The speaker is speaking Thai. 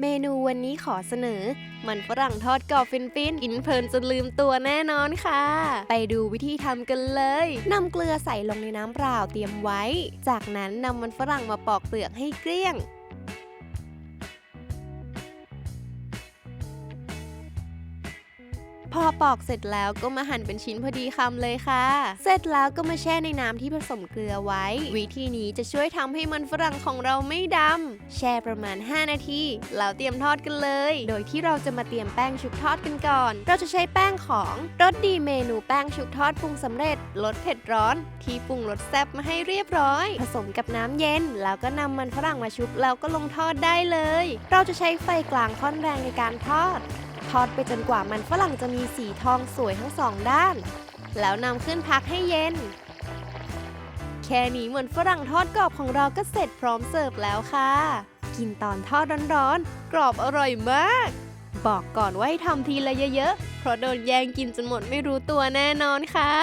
เมนูวันนี้ขอเสนอ มันฝรั่งทอดกรอบฟินฟินกินเพลินจนลืมตัวแน่นอนค่ะ ไปดูวิธีทำกันเลยนำเกลือใส่ลงในน้ำเปล่าเตรียมไว้ จากนั้นนำมันฝรั่งมาปอกเปลือกให้เกลี้ยง พอปอกเสร็จแล้วก็มาหั่นเป็นชิ้นพอดีคำเลยค่ะ เสร็จแล้วก็มาแช่ในน้ำที่ผสมเกลือไว้ วิธีนี้จะช่วยทำให้มันฝรั่งของเราไม่ดำแช่ประมาณ 5 นาทีแล้วเตรียมทอดกันเลย โดยที่เราจะมาเตรียมแป้งชุบทอดกันก่อน เราจะใช้แป้งของรสดีเมนูแป้งชุบทอดปรุงสำเร็จรสเผ็ดร้อน ที่ปรุงรสแซ่บมาให้เรียบร้อย ผสมกับน้ำเย็น แล้วก็นำมันฝรั่งมาชุบแล้วก็ลงทอดได้เลย เราจะใช้ไฟกลางค่อนแรงในการทอด อดไปจนกว่ามันฝรั่งจะมีสีทองสวยทั้งสองด้าน แล้วนำขึ้นพักให้เย็น แค่นี้เหมือนฝรั่งทอดกรอบของเราก็เสร็จพร้อมเสิร์ฟแล้วค่ะ กินตอนทอดร้อนๆ กรอบอร่อยมาก บอกก่อนว่าให้ทำทีละเยอะๆ เพราะโดนแย่งกินจนหมดไม่รู้ตัวแน่นอนค่ะ